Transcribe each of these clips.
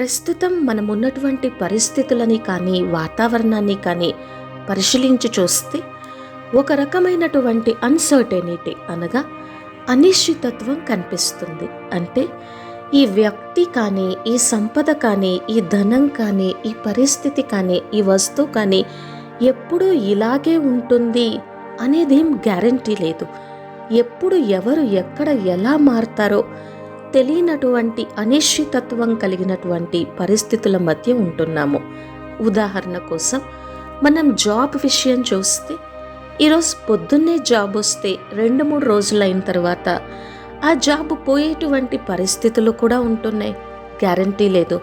ప్రస్తుతం మనం ఉన్నటువంటి పరిస్థితులని కానీ వాతావరణాన్ని కానీ పరిశీలించి చూస్తే ఒక రకమైనటువంటి అన్సర్టెనిటీ అనగా అనిశ్చితత్వం కనిపిస్తుంది. అంటే ఈ వ్యక్తి కానీ ఈ సంపద కానీ ఈ ధనం కానీ ఈ పరిస్థితి కానీ ఈ వస్తువు కానీ ఎప్పుడూ ఇలాగే ఉంటుంది అనేది ఏం గ్యారంటీ లేదు. ఎప్పుడు ఎవరు ఎక్కడ ఎలా మారుతారో తెలియనటువంటి అనిశ్చితత్వం కలిగినటువంటి పరిస్థితుల మధ్య ఉంటున్నాము. ఉదాహరణ కోసం మనం జాబ్ విషయం చూస్తే ఈరోజు పొద్దున్నే జాబ్ వస్తే రెండు మూడు రోజులు అయిన తర్వాత ఆ జాబ్ పోయేటువంటి పరిస్థితులు కూడా ఉంటున్నాయి. గ్యారంటీ లేదు.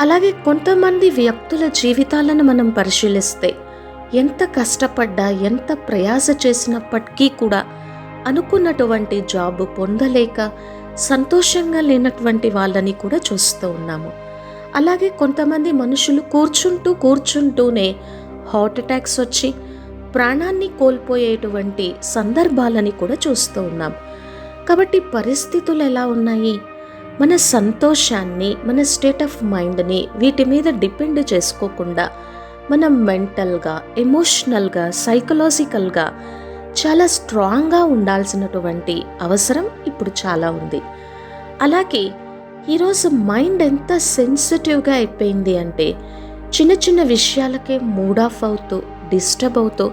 అలాగే కొంతమంది వ్యక్తుల జీవితాలను మనం పరిశీలిస్తే ఎంత కష్టపడ్డా ఎంత ప్రయాస చేసినప్పటికీ కూడా అనుకున్నటువంటి జాబ్ పొందలేక సంతోషంగా లేనటువంటి వాళ్ళని కూడా చూస్తూ ఉన్నాము. అలాగే కొంతమంది మనుషులు కూర్చుంటూ కూర్చుంటూనే హార్ట్ అటాక్స్ వచ్చి ప్రాణాన్ని కోల్పోయేటువంటి సందర్భాలని కూడా చూస్తూ ఉన్నాం. కాబట్టి పరిస్థితులు ఎలా ఉన్నాయి? మన సంతోషాన్ని మన స్టేట్ ఆఫ్ మైండ్ని వీటి మీద డిపెండ్ చేసుకోకుండా మనం మెంటల్గా ఎమోషనల్గా సైకలాజికల్గా చాలా స్ట్రాంగ్గా ఉండాల్సినటువంటి అవసరం ఇప్పుడు చాలా ఉంది. అలాగే ఈరోజు మైండ్ ఎంత సెన్సిటివ్గా అయిపోయింది అంటే చిన్న చిన్న విషయాలకే మూడ్ ఆఫ్ అవుతూ డిస్టర్బ్ అవుతూ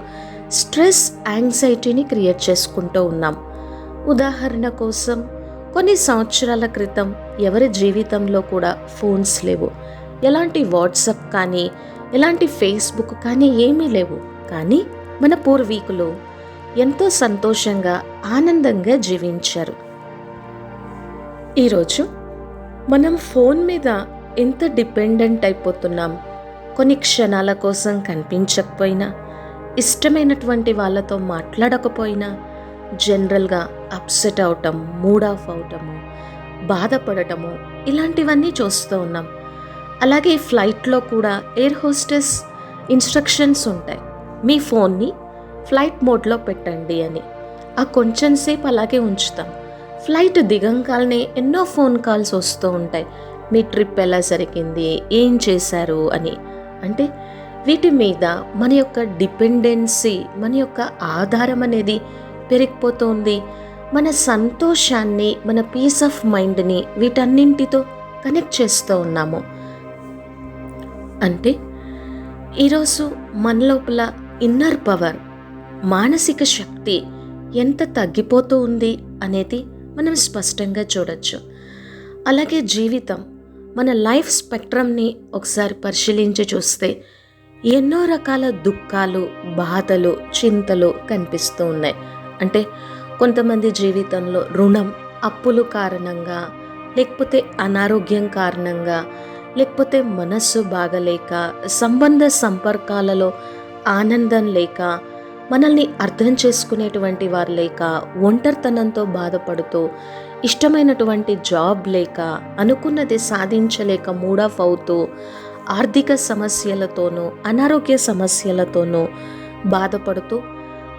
స్ట్రెస్ యాంగ్జైటీని క్రియేట్ చేసుకుంటూ ఉన్నాం. ఉదాహరణ కోసం కొన్ని సంవత్సరాల క్రితం ఎవరి జీవితంలో కూడా ఫోన్స్ లేవు. ఎలాంటి వాట్సప్ కానీ ఎలాంటి ఫేస్బుక్ కానీ ఏమీ లేవు. కానీ మన పూర్వీకులు ఎంతో సంతోషంగా ఆనందంగా జీవించారు. ఈరోజు మనం ఫోన్ మీద ఎంత డిపెండెంట్ అయిపోతున్నాం కొన్ని క్షణాల కోసం కనిపించకపోయినా ఇష్టమైనటువంటి వాళ్ళతో మాట్లాడకపోయినా జనరల్గా అప్సెట్ అవటం మూడ్ ఆఫ్ అవటము బాధపడటము ఇలాంటివన్నీ చూస్తూ ఉన్నాం. అలాగే ఫ్లైట్లో కూడా ఎయిర్ హోస్టెస్ ఇన్స్ట్రక్షన్స్ ఉంటాయి. మీ ఫోన్ని ఫ్లైట్ మోడ్లో పెట్టండి అని. ఆ కొంచెం సేపు అలాగే ఉంచుతాం. ఫ్లైట్ దిగంగానే ఎన్నో ఫోన్ కాల్స్ వస్తూ ఉంటాయి. మీ ట్రిప్ ఎలా జరిగింది? ఏం చేశారు? అని. అంటే వీటి మీద మన యొక్క డిపెండెన్సీ మన యొక్క ఆధారం అనేది పెరిగిపోతుంది. మన సంతోషాన్ని మన పీస్ ఆఫ్ మైండ్ని వీటన్నింటితో కనెక్ట్ చేస్తూ ఉన్నాము. అంటే ఈరోజు మన లోపల ఇన్నర్ పవర్ మానసిక శక్తి ఎంత తగ్గిపోతూ ఉంది అనేది మనం స్పష్టంగా చూడొచ్చు. అలాగే జీవితం మన లైఫ్ స్పెక్ట్రమ్ని ఒకసారి పరిశీలించి చూస్తే ఎన్నో రకాల దుఃఖాలు బాధలు చింతలు కనిపిస్తూ ఉన్నాయి. అంటే కొంతమంది జీవితంలో రుణం అప్పులు కారణంగా లేకపోతే అనారోగ్యం కారణంగా లేకపోతే మనస్సు బాగలేక సంబంధ సంపర్కాలలో ఆనందం లేక మనల్ని అర్థం చేసుకునేటువంటి వారు లేక ఒంటరితనంతో బాధపడుతూ ఇష్టమైనటువంటి జాబ్ లేక అనుకున్నది సాధించలేక మూడఫ్ అవుతూ ఆర్థిక సమస్యలతోనూ అనారోగ్య సమస్యలతోనూ బాధపడుతూ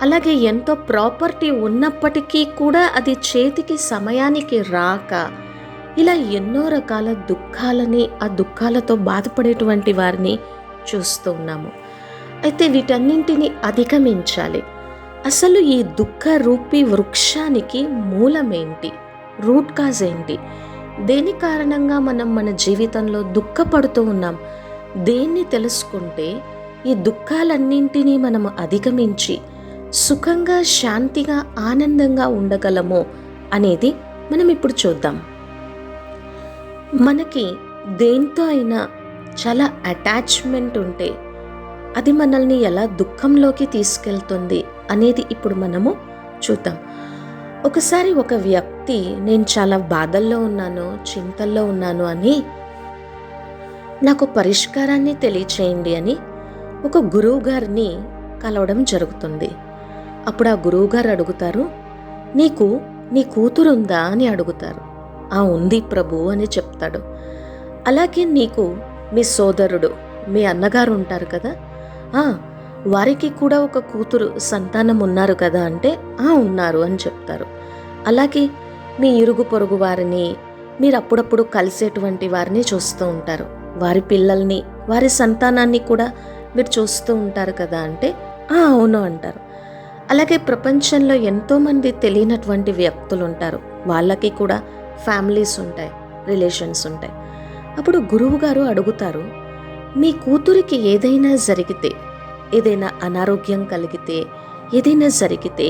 అలాగే ఎంతో ప్రాపర్టీ ఉన్నప్పటికీ కూడా అది చేతికి సమయానికి రాక ఇలా ఎన్నో రకాల దుఃఖాలని ఆ దుఃఖాలతో బాధపడేటువంటి వారిని చూస్తూ ఉన్నాము. అయితే వీటన్నింటిని అధిగమించాలి. అసలు ఈ దుఃఖ రూపి వృక్షానికి మూలమేంటి? రూట్ కాజ్ ఏంటి? దేని కారణంగా మనం మన జీవితంలో దుఃఖపడుతూ ఉన్నాం? దేన్ని తెలుసుకుంటే ఈ దుఃఖాలన్నింటినీ మనము అధిగమించి సుఖంగా శాంతిగా ఆనందంగా ఉండగలము అనేది మనం ఇప్పుడు చూద్దాం. మనకి దేంతో అయినా చాలా అటాచ్మెంట్ ఉంటే అది మనల్ని ఎలా దుఃఖంలోకి తీసుకెళ్తుంది అనేది ఇప్పుడు మనము చూద్దాం. ఒకసారి ఒక వ్యక్తి నేను చాలా బాధల్లో ఉన్నాను చింతల్లో ఉన్నాను అని నాకు పరిష్కారాన్ని తెలియచేయండి అని ఒక గురువు గారిని కలవడం జరుగుతుంది. అప్పుడు ఆ గురువు గారు అడుగుతారు నీకు నీ కూతురుందా అని అడుగుతారు. ఆ ఉంది ప్రభు అని చెప్తాడు. అలాగే నీకు మీ సోదరుడు మీ అన్నగారు ఉంటారు కదా వారికి కూడా ఒక కూతురు సంతానం ఉన్నారు కదా అంటే ఆ ఉన్నారు అని చెప్తారు. అలాగే మీ ఇరుగు పొరుగు వారిని మీరు అప్పుడప్పుడు కలిసేటువంటి వారిని చూస్తూ ఉంటారు. వారి పిల్లల్ని వారి సంతానాన్ని కూడా మీరు చూస్తూ ఉంటారు కదా అంటే "ఆ, అవును అంటారు. అలాగే ప్రపంచంలో ఎంతోమంది తెలియనటువంటి వ్యక్తులు ఉంటారు. వాళ్ళకి కూడా ఫ్యామిలీస్ ఉంటాయి రిలేషన్స్ ఉంటాయి. అప్పుడు గురువు గారు అడుగుతారు మీ కూతురికి ఏదైనా జరిగితే ఏదైనా అనారోగ్యం కలిగితే ఏదైనా జరిగితే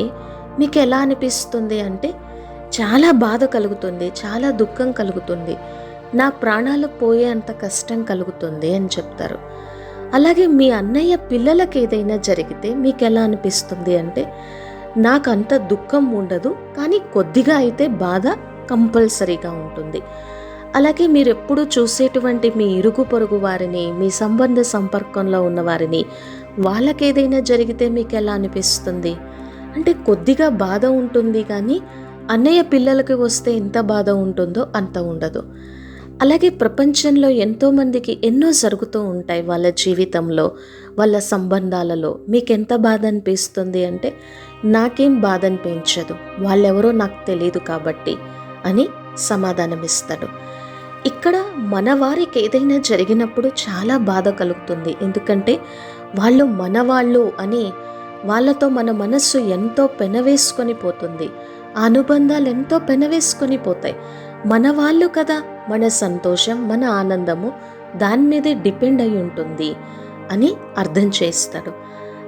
మీకు ఎలా అనిపిస్తుంది అంటే చాలా బాధ కలుగుతుంది చాలా దుఃఖం కలుగుతుంది నా ప్రాణాలు పోయే అంత కష్టం కలుగుతుంది అని చెప్తారు. అలాగే మీ అన్నయ్య పిల్లలకి ఏదైనా జరిగితే మీకు ఎలా అనిపిస్తుంది అంటే నాకు అంత దుఃఖం ఉండదు కానీ కొద్దిగా అయితే బాధ కంపల్సరీగా ఉంటుంది. అలాగే మీరు ఎప్పుడూ చూసేటువంటి మీ ఇరుగు పొరుగు వారిని మీ సంబంధ సంపర్కంలో ఉన్న వారిని వాళ్ళకేదైనా జరిగితే మీకు ఎలా అనిపిస్తుంది? అంటే కొద్దిగా బాధ ఉంటుంది కానీ అన్నయ్య పిల్లలకి వస్తే ఎంత బాధ ఉంటుందో అంత ఉండదు. అలాగే ప్రపంచంలో ఎంతోమందికి ఎన్నో జరుగుతూ ఉంటాయి వాళ్ళ జీవితంలో వాళ్ళ సంబంధాలలో. మీకు ఎంత బాధ అనిపిస్తుంది అంటే నాకేం బాధ అనిపించదు. వాళ్ళెవరో నాకు తెలియదు కాబట్టి అని సమాధానమిస్తాడు. ఇక్కడ మన వారికి ఏదైనా జరిగినప్పుడు చాలా బాధ కలుగుతుంది. ఎందుకంటే వాళ్ళు మన వాళ్ళు అని వాళ్ళతో మన మనస్సు ఎంతో పెనవేసుకొని పోతుంది. ఆ అనుబంధాలు ఎంతో పెనవేసుకొని పోతాయి. మన వాళ్ళు కదా మన సంతోషం మన ఆనందము దాని మీదే డిపెండ్ అయి ఉంటుంది అని అర్థం చేయిస్తాడు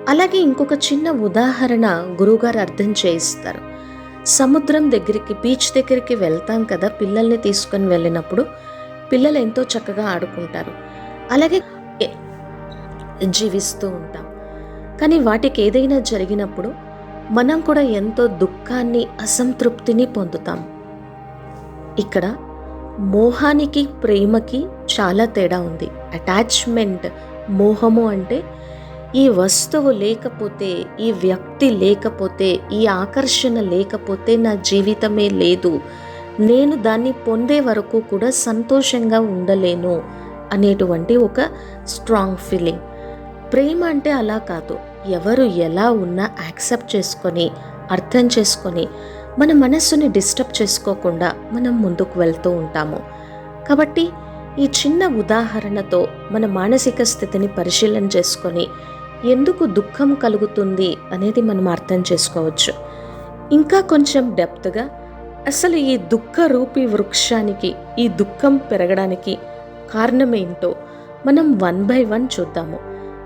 అలాగే ఇంకొక చిన్న ఉదాహరణ గురువుగారు అర్థం చేయిస్తారు. సముద్రం దగ్గరికి బీచ్ దగ్గరికి వెళ్తాం కదా పిల్లల్ని తీసుకొని వెళ్ళినప్పుడు పిల్లలు ఎంతో చక్కగా ఆడుకుంటారు. అలాగే జీవిస్తూ ఉంటాం. కానీ వాటికి ఏదైనా జరిగినప్పుడు మనం కూడా ఎంతో దుఃఖాన్ని అసంతృప్తిని పొందుతాం. ఇక్కడ మోహానికి ప్రేమకి చాలా తేడా ఉంది. అటాచ్మెంట్ మోహము అంటే ఈ వస్తువు లేకపోతే ఈ వ్యక్తి లేకపోతే ఈ ఆకర్షణ లేకపోతే నా జీవితమే లేదు. నేను దాన్ని పొందే వరకు కూడా సంతోషంగా ఉండలేను అనేటువంటి ఒక స్ట్రాంగ్ ఫీలింగ్ ప్రేమ అంటే అలా కాదు. ఎవరు ఎలా ఉన్నా యాక్సెప్ట్ చేసుకొని అర్థం చేసుకొని మన మనస్సుని డిస్టర్బ్ చేసుకోకుండా మనం ముందుకు వెళ్తూ ఉంటాము. కాబట్టి ఈ చిన్న ఉదాహరణతో మన మానసిక స్థితిని పరిశీలన చేసుకొని ఎందుకు దుఃఖం కలుగుతుంది అనేది మనం అర్థం చేసుకోవచ్చు. ఇంకా కొంచెం డెప్త్గా అసలు ఈ దుఃఖ రూపి వృక్షానికి ఈ దుఃఖం పెరగడానికి కారణమేంటో మనం వన్ బై వన్ చూద్దాము.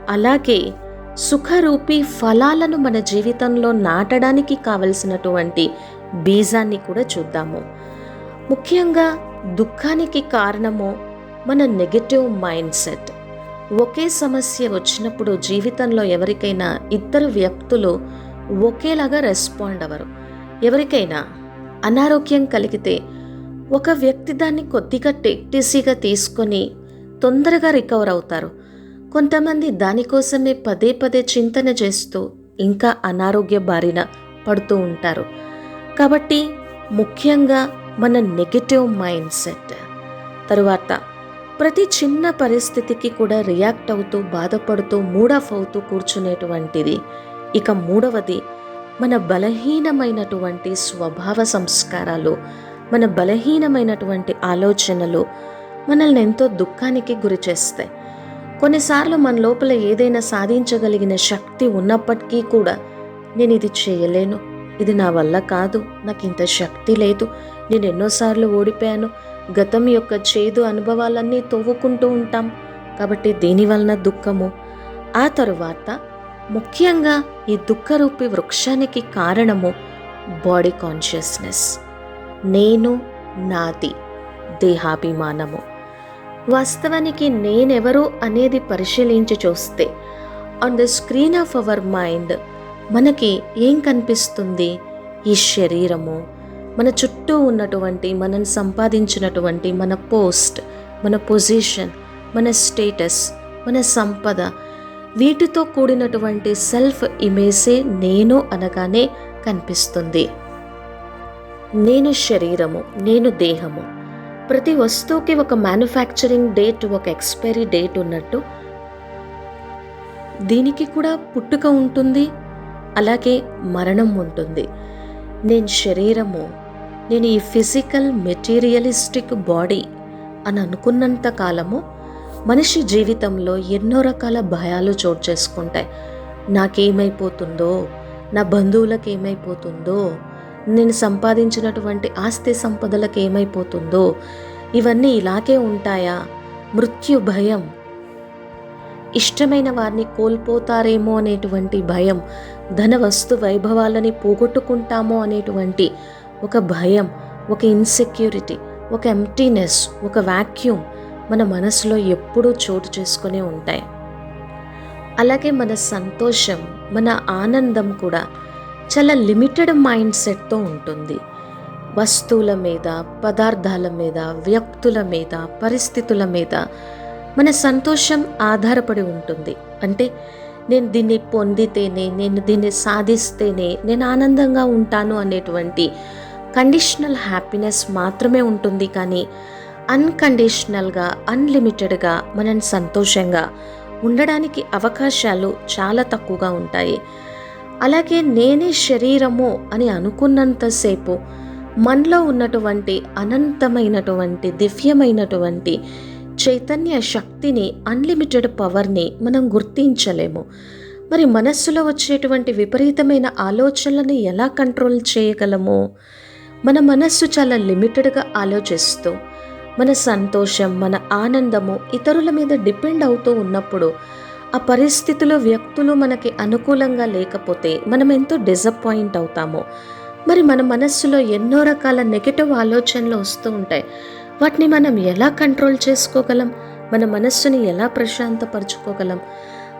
అలాగే సుఖరూపి ఫలాలను మన జీవితంలో నాటడానికి కావలసినటువంటి బీజాన్ని కూడా చూద్దాము. ముఖ్యంగా దుఃఖానికి కారణము మన నెగటివ్ మైండ్ సెట్. ఒకే సమస్య వచ్చినప్పుడు జీవితంలో ఎవరికైనా ఇద్దరు వ్యక్తులు ఒకేలాగా రెస్పాండ్ అవ్వరు. ఎవరికైనా అనారోగ్యం కలిగితే ఒక వ్యక్తి దాన్ని కొద్దిగా టెక్టీసీగా తీసుకొని తొందరగా రికవర్ అవుతారు. కొంతమంది దానికోసమే పదే పదే చింతన చేస్తూ ఇంకా అనారోగ్య బారిన పడుతూ ఉంటారు. కాబట్టి ముఖ్యంగా మన నెగటివ్ మైండ్ సెట్ తరువాత ప్రతి చిన్న పరిస్థితికి కూడా రియాక్ట్ అవుతూ బాధపడుతూ మూడఫ్ అవుతూ కూర్చునేటువంటిది. ఇక మూడవది మన బలహీనమైనటువంటి స్వభావ సంస్కారాలు మన బలహీనమైనటువంటి ఆలోచనలు మనల్ని ఎంతో దుఃఖానికి గురి చేస్తాయి. కొన్నిసార్లు మన లోపల ఏదైనా సాధించగలిగిన శక్తి ఉన్నప్పటికీ కూడా నేను ఇది చేయలేను ఇది నా వల్ల కాదు నాకు ఇంత శక్తి లేదు నేను ఎన్నోసార్లు ఓడిపోయాను గతం యొక్క చేదు అనుభవాలన్నీ తవ్వుకుంటూ ఉంటాం. కాబట్టి దీని వలన దుఃఖము. ఆ తరువాత ముఖ్యంగా ఈ దుఃఖరూపి వృక్షానికి కారణము బాడీ కాన్షియస్నెస్ నేను నాది దేహాభిమానము. వాస్తవానికి నేనెవరు అనేది పరిశీలించి చూస్తే on the screen of our mind మనకి ఏం కనిపిస్తుంది? ఈ శరీరము మన చుట్టూ ఉన్నటువంటి మనం సంపాదించినటువంటి మన పోస్ట్ మన పొజిషన్ మన స్టేటస్ మన సంపద వీటితో కూడినటువంటి సెల్ఫ్ ఇమేజే నేను అనగానే కనిపిస్తుంది. నేను శరీరము నేను దేహము. ప్రతి వస్తువుకి ఒక మ్యానుఫ్యాక్చరింగ్ డేట్ ఒక ఎక్స్పైరీ డేట్ ఉన్నట్టు దీనికి కూడా పుట్టుక ఉంటుంది అలాగే మరణం ఉంటుంది. నేను శరీరము నేను ఈ ఫిజికల్ మెటీరియలిస్టిక్ బాడీ అని అనుకున్నంత కాలము మనిషి జీవితంలో ఎన్నో రకాల భయాలు చోటు చేసుకుంటాయి. నాకేమైపోతుందో నా బంధువులకు ఏమైపోతుందో నేను సంపాదించినటువంటి ఆస్తి సంపదలకు ఏమైపోతుందో ఇవన్నీ ఇలాగే ఉంటాయా? మృత్యు భయం ఇష్టమైన వారిని కోల్పోతారేమో అనేటువంటి భయం ధన వస్తు వైభవాలని పోగొట్టుకుంటామో అనేటువంటి ఒక భయం ఒక ఇన్సెక్యూరిటీ ఒక ఎంప్టీనెస్ ఒక వాక్యూమ్ మన మనసులో ఎప్పుడూ చోటు చేసుకునే ఉంటాయి. అలాగే మన సంతోషం మన ఆనందం కూడా చాలా లిమిటెడ్ మైండ్ సెట్తో ఉంటుంది. వస్తువుల మీద పదార్థాల మీద వ్యక్తుల మీద పరిస్థితుల మీద మన సంతోషం ఆధారపడి ఉంటుంది. అంటే నేను దీన్ని పొందితేనే నేను దీన్ని సాధిస్తేనే నేను ఆనందంగా ఉంటాను అనేటువంటి కండిషనల్ హ్యాపీనెస్ మాత్రమే ఉంటుంది. కానీ అన్కండిషనల్గా అన్లిమిటెడ్గా మనం సంతోషంగా ఉండడానికి అవకాశాలు చాలా తక్కువగా ఉంటాయి. అలాగే నేనే శరీరము అని అనుకున్నంతసేపు మనలో ఉన్నటువంటి అనంతమైనటువంటి దివ్యమైనటువంటి చైతన్య శక్తిని అన్లిమిటెడ్ పవర్ని మనం గుర్తించలేము. మరి మనస్సులో వచ్చేటువంటి విపరీతమైన ఆలోచనలను ఎలా కంట్రోల్ చేయగలము? మన మనస్సు చాలా లిమిటెడ్గా ఆలోచిస్తూ మన సంతోషం మన ఆనందము ఇతరుల మీద డిపెండ్ అవుతూ ఉన్నప్పుడు ఆ పరిస్థితిలో వ్యక్తులు మనకి అనుకూలంగా లేకపోతే మనం ఎంతో డిసప్పాయింట్ అవుతాము. మరి మన మనస్సులో ఎన్నో రకాల నెగటివ్ ఆలోచనలు వస్తూ ఉంటాయి. వాటిని మనం ఎలా కంట్రోల్ చేసుకోగలం? మన మనస్సుని ఎలా ప్రశాంతపరచుకోగలం?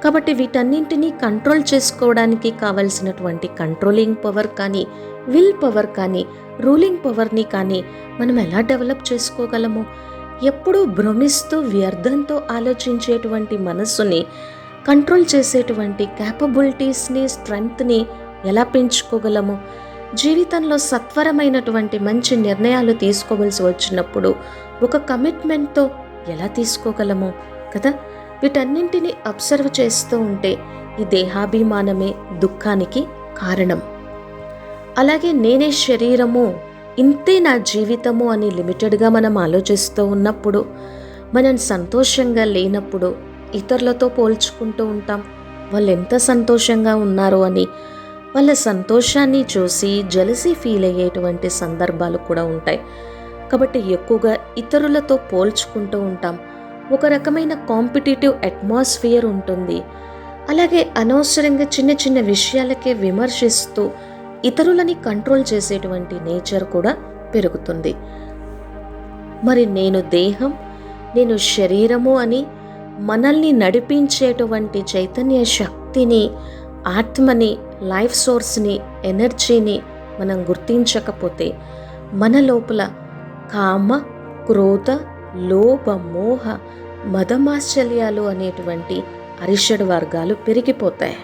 కాబట్టి వీటన్నింటినీ కంట్రోల్ చేసుకోవడానికి కావలసినటువంటి కంట్రోలింగ్ పవర్ కానీ విల్ పవర్ కానీ రూలింగ్ పవర్ని కానీ మనం ఎలా డెవలప్ చేసుకోగలము? ఎప్పుడూ భ్రమిస్తూ వ్యర్థంతో ఆలోచించేటువంటి మనస్సుని కంట్రోల్ చేసేటువంటి క్యాపబిలిటీస్ని స్ట్రెంగ్త్ని ఎలా పెంచుకోగలము? జీవితంలో సత్వరమైనటువంటి మంచి నిర్ణయాలు తీసుకోవలసి వచ్చినప్పుడు ఒక కమిట్మెంట్తో ఎలా తీసుకోగలము కదా? వీటన్నింటినీ అబ్జర్వ్ చేస్తూ ఉంటే ఈ దేహాభిమానమే దుఃఖానికి కారణం. అలాగే నేనే శరీరము ఇంతే నా జీవితము అని లిమిటెడ్గా మనం ఆలోచిస్తూ ఉన్నప్పుడు మనం సంతోషంగా లేనప్పుడు ఇతరులతో పోల్చుకుంటూ ఉంటాం. వాళ్ళు ఎంత సంతోషంగా ఉన్నారు అని వాళ్ళ సంతోషాన్ని చూసి జలసి ఫీల్ అయ్యేటువంటి సందర్భాలు కూడా ఉంటాయి. కాబట్టి ఎక్కువగా ఇతరులతో పోల్చుకుంటూ ఉంటాం. ఒక రకమైన కాంపిటేటివ్ అట్మాస్ఫియర్ ఉంటుంది. అలాగే అనవసరంగా చిన్న చిన్న విషయాలకే విమర్శిస్తూ ఇతరులని కంట్రోల్ చేసేటువంటి నేచర్ కూడా పెరుగుతుంది. మరి నేను దేహం నేను శరీరము అని మనల్ని నడిపించేటువంటి చైతన్య శక్తిని ఆత్మని లైఫ్ సోర్స్ని ఎనర్జీని మనం గుర్తించకపోతే మన లోపల కామ క్రోధ లోభ మోహ మదమాశ్చర్యాలు అనేటువంటి అరిషడ్ వర్గాలు పెరిగిపోతాయి.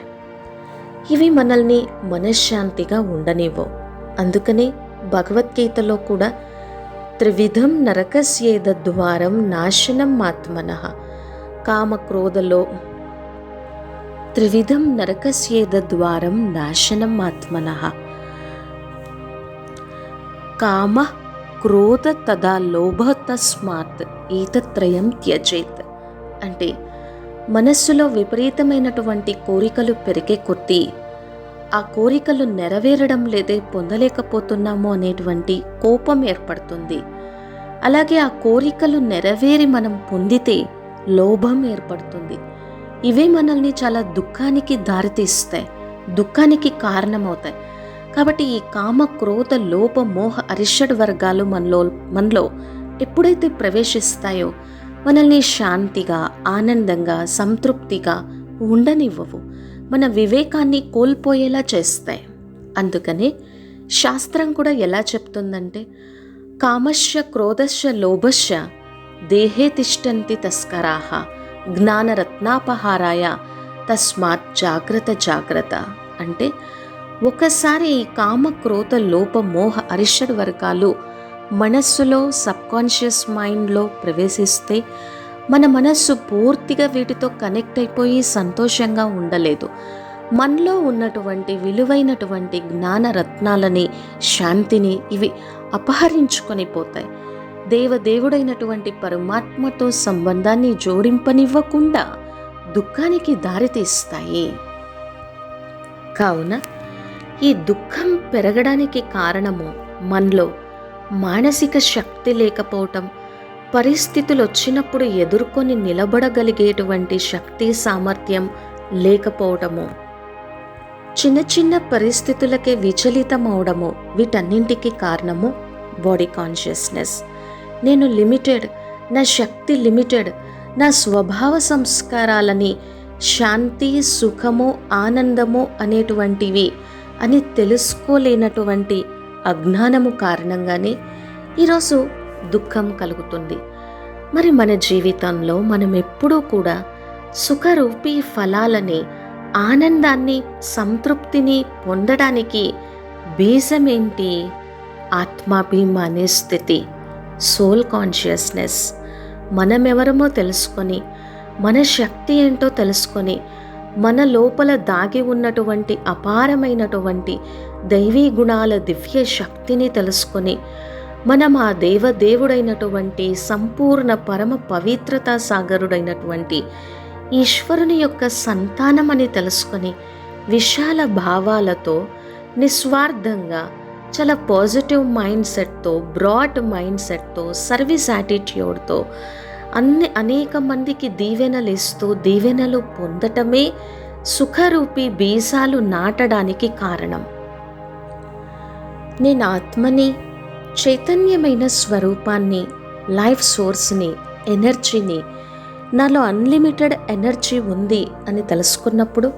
ఇవి మనల్ని మనశ్శాంతిగా ఉండనివ్వవు అందుకనే భగవద్గీతలో కూడా త్రివిధం నరకస్యేద ద్వారం నాశనం ఆత్మన. కామక్రోధలో త్రివిధం నరకస్యేద ద్వారం నాశనం ఆత్మన. కామ క్రోధ తదా లోభ తస్మాత్ ఈతత్రయం త్యజేత్. అంటే మనస్సులో విపరీతమైనటువంటి కోరికలు పెరిగే కొద్దీ ఆ కోరికలు నెరవేరడం లేదే పొందలేకపోతున్నాము అనేటువంటి కోపం ఏర్పడుతుంది. అలాగే ఆ కోరికలు నెరవేరి మనం పొందితే లోభం ఏర్పడుతుంది. ఇవే మనల్ని చాలా దుఃఖానికి దారితీస్తాయి దుఃఖానికి కారణమవుతాయి. కాబట్టి ఈ కామ క్రోధ లోప మోహ అరిషడ్ వర్గాలు మనలో మనలో ఎప్పుడైతే ప్రవేశిస్తాయో మనల్ని శాంతిగా ఆనందంగా సంతృప్తిగా ఉండనివ్వవు. మన వివేకాన్ని కోల్పోయేలా చేస్తాయి. అందుకనే శాస్త్రం కూడా ఎలా చెప్తుందంటే కామశ్య క్రోధశ్య లోభశ్య దేహే తిష్టంతి తస్కరాహ జ్ఞానరత్నాపహారాయ తస్మాత్ జాగ్రత్త జాగ్రత్త అంటే ఒకసారి ఈ కామ లోప మోహ అరిషడ్ వర్గాలు మనస్సులో సబ్కాన్షియస్ మైండ్లో ప్రవేశిస్తే మన మనస్సు పూర్తిగా వీటితో కనెక్ట్ అయిపోయి సంతోషంగా ఉండలేదు. మనలో ఉన్నటువంటి విలువైనటువంటి జ్ఞాన రత్నాలని శాంతిని ఇవి అపహరించుకొని పోతాయి. దేవదేవుడైనటువంటి పరమాత్మతో సంబంధాన్ని జోడింపనివ్వకుండా దుఃఖానికి దారితీస్తాయి. కావున ఈ దుఃఖం పెరగడానికి కారణము మనలో మానసిక శక్తి లేకపోవటం పరిస్థితులు వచ్చినప్పుడు ఎదుర్కొని నిలబడగలిగేటువంటి శక్తి సామర్థ్యం లేకపోవటము చిన్న చిన్న పరిస్థితులకే విచలితమవడము వీటన్నింటికి కారణము బాడీ కాన్షియస్నెస్ నేను లిమిటెడ్ నా శక్తి లిమిటెడ్ నా స్వభావ సంస్కారాలని శాంతి సుఖము ఆనందము అనేటువంటివి అని తెలుసుకోలేనటువంటి అజ్ఞానము కారణంగానే ఈరోజు దుఃఖం కలుగుతుంది. మరి మన జీవితంలో మనం ఎప్పుడూ కూడా సుఖరూపీ ఫలాలని ఆనందాన్ని సంతృప్తిని పొందడానికి బీజమేంటి? ఆత్మాభిమానే స్థితి. Soul consciousness. మనమెవరమో తెలుసుకొని మన శక్తి ఏంటో తెలుసుకొని మన లోపల దాగి ఉన్నటువంటి అపారమైనటువంటి దైవీ గుణాల దివ్య శక్తిని తెలుసుకొని మనం ఆ దేవదేవుడైనటువంటి సంపూర్ణ పరమ పవిత్రతా సాగరుడైనటువంటి ఈశ్వరుని యొక్క సంతానమని తెలుసుకొని విశాల భావాలతో నిస్వార్థంగా చాలా పాజిటివ్ మైండ్ సెట్తో బ్రాడ్ మైండ్ సెట్తో సర్వీస్ యాటిట్యూడ్తో అన్ని అనేక మందికి దీవెనలు ఇస్తూ దీవెనలు పొందటమే సుఖరూపి బీజాలు నాటడానికి కారణం. నేను ఆత్మని చైతన్యమైన స్వరూపాన్ని లైఫ్ సోర్స్ని ఎనర్జీని నాలో అన్లిమిటెడ్ ఎనర్జీ ఉంది అని తెలుసుకున్నప్పుడు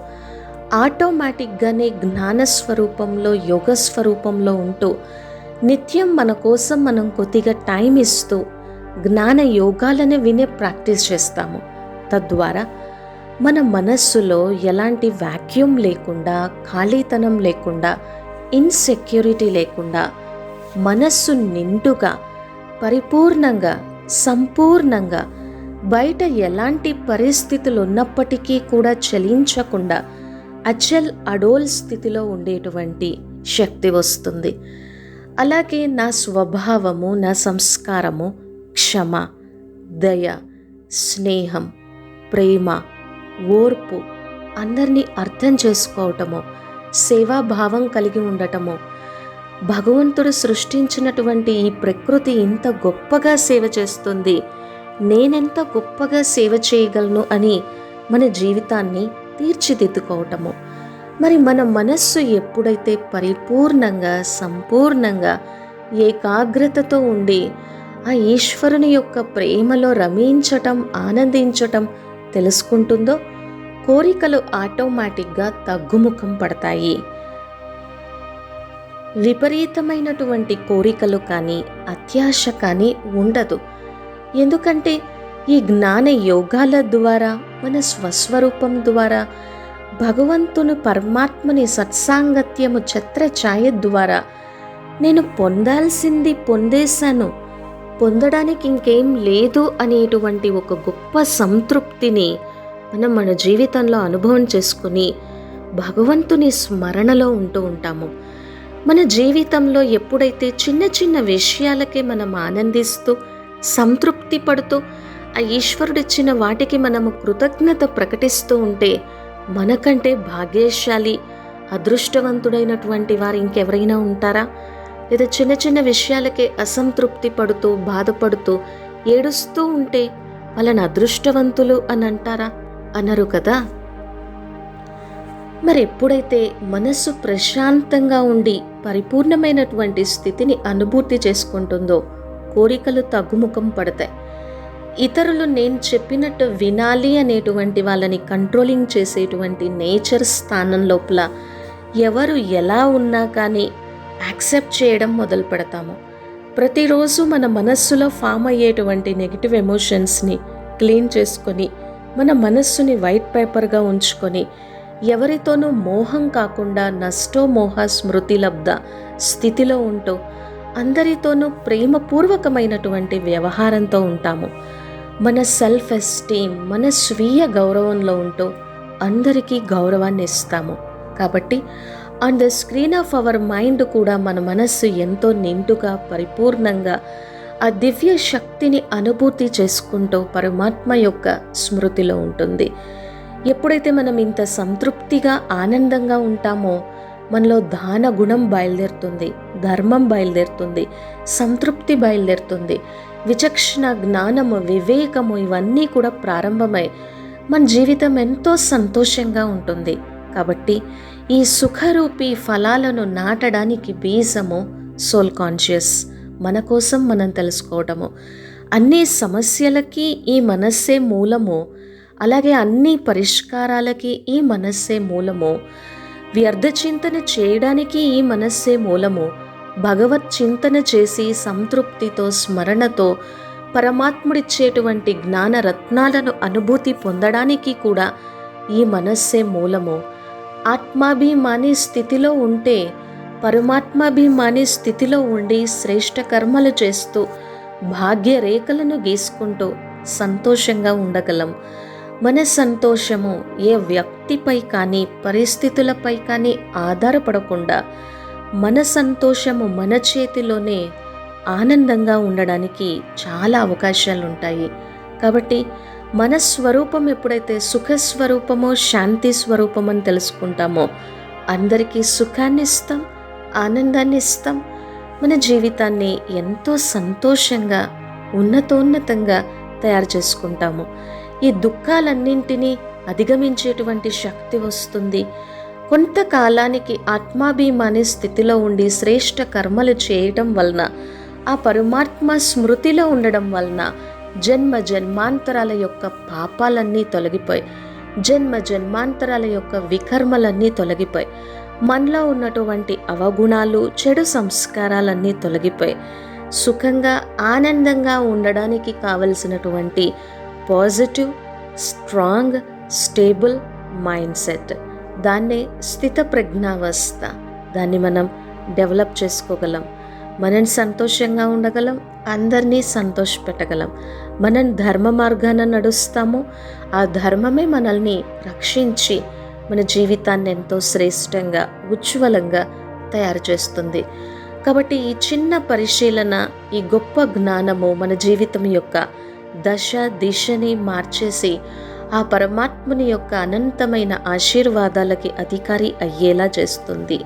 ఆటోమేటిక్గానే జ్ఞాన స్వరూపంలో యోగ స్వరూపంలో ఉంటూ నిత్యం మన కోసం మనం కొద్దిగా టైం ఇస్తూ జ్ఞాన యోగాలను వినే ప్రాక్టీస్ చేస్తాము. తద్వారా మన మనస్సులో ఎలాంటి వాక్యూమ్ లేకుండా ఖాళీతనం లేకుండా ఇన్సెక్యూరిటీ లేకుండా మనస్సు నిండుగా పరిపూర్ణంగా సంపూర్ణంగా బయట ఎలాంటి పరిస్థితులు ఉన్నప్పటికీ కూడా చలించకుండా అచల్ అడోల్ స్థితిలో ఉండేటువంటి శక్తి వస్తుంది. అలాగే నా స్వభావము నా సంస్కారము క్షమ దయ స్నేహం ప్రేమ ఓర్పు అందరినీ అర్థం చేసుకోవటము సేవాభావం కలిగి ఉండటము భగవంతుడు సృష్టించినటువంటి ఈ ప్రకృతి ఇంత గొప్పగా సేవ చేస్తుంది. నేనెంత గొప్పగా సేవ చేయగలను అని మన జీవితాన్ని తీర్చిదిద్దుకోవటము. మరి మన మనస్సు ఎప్పుడైతే పరిపూర్ణంగా సంపూర్ణంగా ఏకాగ్రతతో ఉండి ఆ ఈశ్వరుని యొక్క ప్రేమలో రమించటం ఆనందించటం తెలుసుకుంటుందో కోరికలు ఆటోమేటిక్గా తగ్గుముఖం పడతాయి. విపరీతమైనటువంటి కోరికలు కానీ అత్యాశ కానీ ఉండదు. ఎందుకంటే ఈ జ్ఞాన యోగాల ద్వారా మన స్వస్వరూపం ద్వారా భగవంతుని పరమాత్మని సత్సాంగత్యము ఛత్ర ఛాయ ద్వారా నేను పొందాల్సింది పొందేశాను. పొందడానికి ఇంకేం లేదు అనేటువంటి ఒక గొప్ప సంతృప్తిని మనం మన జీవితంలో అనుభవం చేసుకుని భగవంతుని స్మరణలో ఉంటూ ఉంటాము. మన జీవితంలో ఎప్పుడైతే చిన్న చిన్న విషయాలకే మనం ఆనందిస్తూ సంతృప్తి పడుతూ ఆ ఈశ్వరుడిచ్చిన వాటికి మనము కృతజ్ఞత ప్రకటిస్తూ ఉంటే మనకంటే భాగ్యశాలి అదృష్టవంతుడైనటువంటి వారు ఇంకెవరైనా ఉంటారా? లేదా చిన్న చిన్న విషయాలకే అసంతృప్తి పడుతూ బాధపడుతూ ఏడుస్తూ ఉంటే వాళ్ళని అదృష్టవంతులు అని అంటారా? అనరు కదా? మరి ఎప్పుడైతే మనస్సు ప్రశాంతంగా ఉండి పరిపూర్ణమైనటువంటి స్థితిని అనుభూతి చేసుకుంటుందో కోరికలు తగ్గుముఖం పడతాయి. ఇతరులు నేను చెప్పినట్టు వినాలి అనేటువంటి వాళ్ళని కంట్రోలింగ్ చేసేటువంటి నేచర్ స్థానం లోపల ఎవరు ఎలా ఉన్నా కానీ యాక్సెప్ట్ చేయడం మొదలు పెడతాము. ప్రతిరోజు మన మనస్సులో ఫామ్ అయ్యేటువంటి నెగిటివ్ ఎమోషన్స్ని క్లీన్ చేసుకొని మన మనస్సుని వైట్ పేపర్గా ఉంచుకొని ఎవరితోనూ మోహం కాకుండా నష్టో మోహ స్మృతి లబ్ధ స్థితిలో ఉంటూ అందరితోనూ ప్రేమపూర్వకమైనటువంటి వ్యవహారంతో ఉంటాము. మన సెల్ఫ్ ఎస్టీమ్ మన స్వీయ గౌరవంలో ఉంటూ అందరికీ గౌరవాన్ని ఇస్తాము. కాబట్టి on the screen of our mind కూడా మన మనస్సు ఎంతో నిండుగా పరిపూర్ణంగా ఆ దివ్య శక్తిని అనుభూతి చేసుకుంటూ పరమాత్మ యొక్క స్మృతిలో ఉంటుంది. ఎప్పుడైతే మనం ఇంత సంతృప్తిగా ఆనందంగా ఉంటామో మనలో దాన గుణం బయలుదేరుతుంది ధర్మం బయలుదేరుతుంది సంతృప్తి బయలుదేరుతుంది విచక్షణ జ్ఞానము వివేకము ఇవన్నీ కూడా ప్రారంభమై మన జీవితం ఎంతో సంతోషంగా ఉంటుంది. కాబట్టి ఈ సుఖరూపి ఫలాలను నాటడానికి బీజము సోల్ కాన్షియస్ మన కోసం మనం తెలుసుకోవడము అన్ని సమస్యలకి ఈ మనస్సే మూలము అలాగే అన్ని పరిష్కారాలకి ఈ మనస్సే మూలము. వ్యర్థ చింతన చేయడానికి ఈ మనస్సే మూలము. భగవత్ చింతన చేసి సంతృప్తితో స్మరణతో పరమాత్ముడిచ్చేటువంటి జ్ఞాన రత్నాలను అనుభూతి పొందడానికి కూడా ఈ మనస్సే మూలము. ఆత్మాభిమాని స్థితిలో ఉంటే పరమాత్మాభిమాని స్థితిలో ఉండి శ్రేష్ట కర్మలు చేస్తూ భాగ్య రేఖలను గీసుకుంటూ సంతోషంగా ఉండగలం. మన సంతోషము ఏ వ్యక్తిపై కానీ పరిస్థితులపై కానీ ఆధారపడకుండా మన సంతోషము మన చేతిలోనే ఆనందంగా ఉండడానికి చాలా అవకాశాలు ఉంటాయి కాబట్టి మన స్వరూపం ఎప్పుడైతే సుఖ స్వరూపమో శాంతి స్వరూపం అని తెలుసుకుంటామో అందరికీ సుఖాన్ని ఇస్తాం ఆనందాన్ని ఇస్తాం మన జీవితాన్ని ఎంతో సంతోషంగా ఉన్నతోన్నతంగా తయారు చేసుకుంటాము. ఈ దుఃఖాలన్నింటినీ అధిగమించేటువంటి శక్తి వస్తుంది. కొంతకాలానికి ఆత్మాభిమాని స్థితిలో ఉండి శ్రేష్ట కర్మలు చేయటం వలన ఆ పరమాత్మ స్మృతిలో ఉండడం వలన జన్మ జన్మాంతరాల యొక్క పాపాలన్నీ తొలగిపోయి జన్మ జన్మాంతరాల యొక్క వికర్మలన్నీ తొలగిపోయి మనలో ఉన్నటువంటి అవగుణాలు చెడు సంస్కారాలన్నీ తొలగిపోయి సుఖంగా ఆనందంగా ఉండడానికి కావలసినటువంటి positive strong stable mind set దాన్నే స్థిత ప్రజ్ఞావస్థ దాన్ని మనం డెవలప్ చేసుకోగలం. మనం సంతోషంగా ఉండగలం అందరినీ సంతోషపెట్టగలం. మనం ధర్మ మార్గాన నడుస్తాము ఆ ధర్మమే మనల్ని రక్షించి మన జీవితాన్ని ఎంతో శ్రేష్టంగా ఉజ్వలంగా తయారు చేస్తుంది. కాబట్టి ఈ చిన్న పరిశీలన ఈ గొప్ప జ్ఞానము మన జీవితం యొక్క దశ దిశని మార్చేసి ఆ పరమాత్ముని యొక్క అనంతమైన ఆశీర్వాదాలకి అధికారి అయ్యేలా చేస్తుంది.